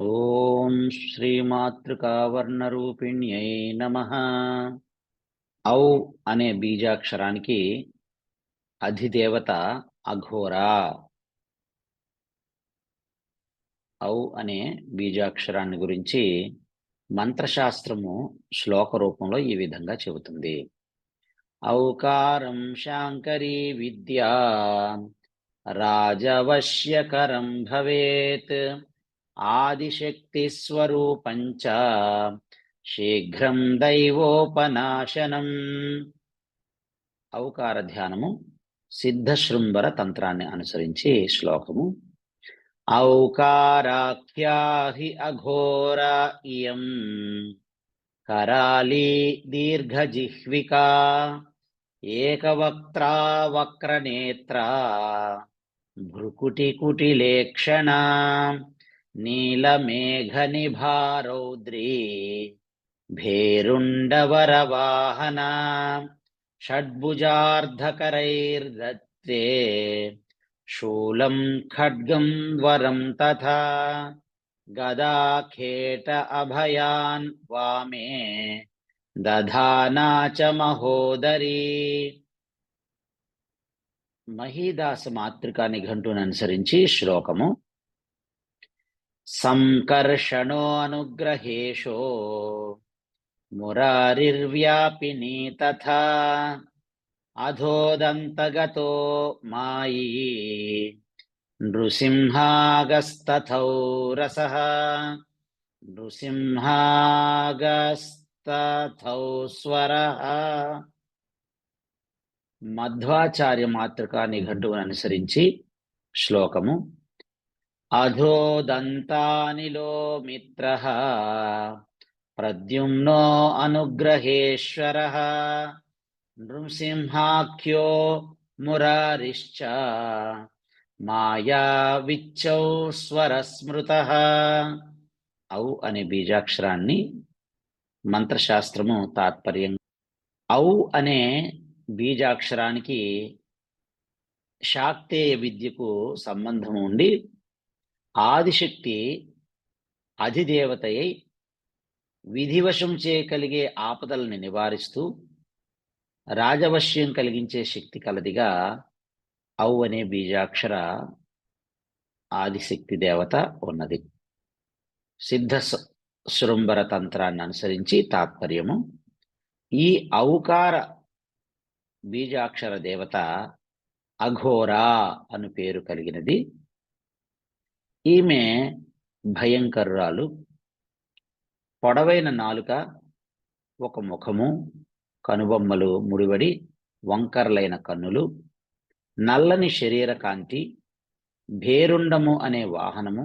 ఓం శ్రీమాతృకావర్ణరూపిణ్యై నమ. ఔ అనే బీజాక్షరానికి అధిదేవత అఘోరా. ఔ అనే బీజాక్షరాన్ని గురించి మంత్రశాస్త్రము శ్లోక రూపంలో ఈ విధంగా చెబుతుంది. ఔకారం శాంకరీ విద్యా రాజవశ్యకరం భవేత్. ఆదిశక్తి స్వరూపంచ శీఘ్రం దైవోపనాశనం. అవకార ధ్యానము సిద్ధశృంబర తంత్రాన్ని అనుసరించి శ్లోకము. ఔకారాఖ్యాహి అఘోరా ఇయం కరాళీ దీర్ఘజిహ్వికా ఏకవక్త్రా వక్రనేత్రా భృకుటికుటిలేక్షణా నీలమేఘనిభారౌద్రీ భేరుండవరవాహన షడ్భుజార్ధకరైర్దత్తే శూలం ఖడ్గం వరం తథా గదాఖేట అభయాన్ వామే దధానా చ మహోదరీ. మహీదాస మాతృకా నిఘంటును అనుసరించి శ్లోకము సంకర్షణోనుగ్రహేషో మురారిర్వ్యాపిని తథా అధోదంతగతో మాయీ నృసింహాగస్తథౌ రస నృసింహాగస్తథౌ స్వర మధ్వాచార్య మాతృకా నిఘంటువును అనుసరించి శ్లోకము అధోదంతానిలో మిత్ర ప్రద్యుమ్నో అనుగ్రహేశ్వర నృసింహాఖ్యో మురారిశ్చ మాయా విచ్చౌ స్వరస్మృత ఔ అనే బీజాక్షరాన్ని మంత్రశాస్త్రము తాత్పర్యం ఔ అనే బీజాక్షరానికి శాక్తేయ విద్యకు సంబంధం ఉండి ఆదిశక్తి అధిదేవతయై విధివశం చేయగలిగే ఆపదల్ని నివారిస్తూ రాజవశ్యం కలిగించే శక్తి కలదిగా ఔ అనే బీజాక్షర ఆదిశక్తి దేవత ఉన్నది. సిద్ధ శృంబర తంత్రాన్ని అనుసరించి తాత్పర్యము. ఈ ఔకార బీజాక్షర దేవత అఘోరా అను పేరు కలిగినది. ఈమె భయంకరురాలు. పొడవైన నాలుక ఒక ముఖము కనుబొమ్మలు ముడివడి వంకరలైన కన్నులు నల్లని శరీర కాంతి భేరుండము అనే వాహనము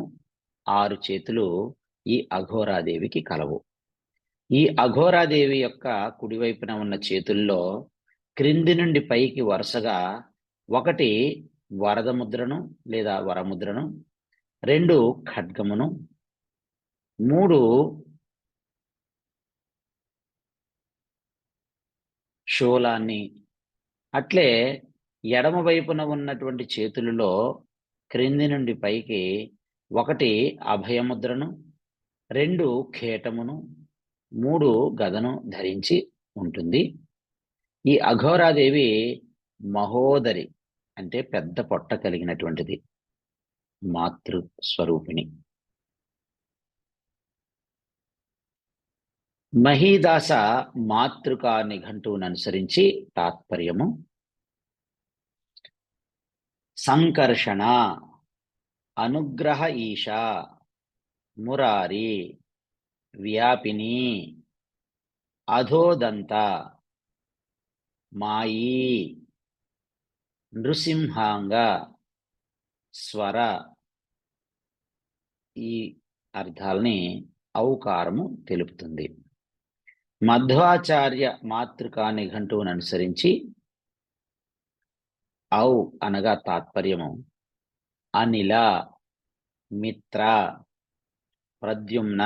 ఆరు చేతులు ఈ అఘోరాదేవికి కలవు. ఈ అఘోరాదేవి యొక్క కుడివైపున ఉన్న చేతుల్లో క్రింది నుండి పైకి వరుసగా ఒకటి వరద ముద్రను లేదా వరముద్రను రెండు ఖడ్గమును మూడు శూలాన్ని అట్లే ఎడమ వైపున ఉన్నటువంటి చేతులలో క్రింది నుండి పైకి ఒకటి అభయముద్రను రెండు కేటమును మూడు గదను ధరించి ఉంటుంది. ఈ అఘోరాదేవి మహోదరి అంటే పెద్ద పొట్ట కలిగినటువంటిది. మాతృ స్వరూపిణి మహీదాస మాతృకా నిఘంటువును అనుసరించి తాత్పర్యము. సంకర్షణ అనుగ్రహ ఈశ మురారి వ్యాపిని అధోదంత మాయి నృసింహాంగ స్వర ఈ అర్థాలని ఔకారము తెలుపుతుంది. మధ్వాచార్య మాతృకా నిఘంటువును అనుసరించి ఔ అనగా తాత్పర్యము అనిల మిత్ర ప్రద్యుమ్న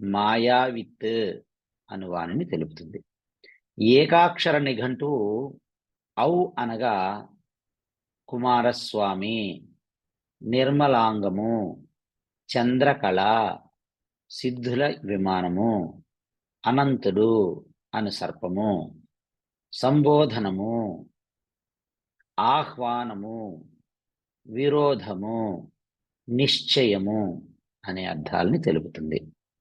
మాయావిత్ అను తెలుపుతుంది. ఏకాక్షర నిఘంటువు ఔ అనగా కుమారస్వామి నిర్మలాంగము చంద్రకళ సిద్ధుల విమానము అనంతుడు అను సర్పము సంబోధనము ఆహ్వానము విరోధము నిశ్చయము అనే అర్థాలని తెలుపుతుంది.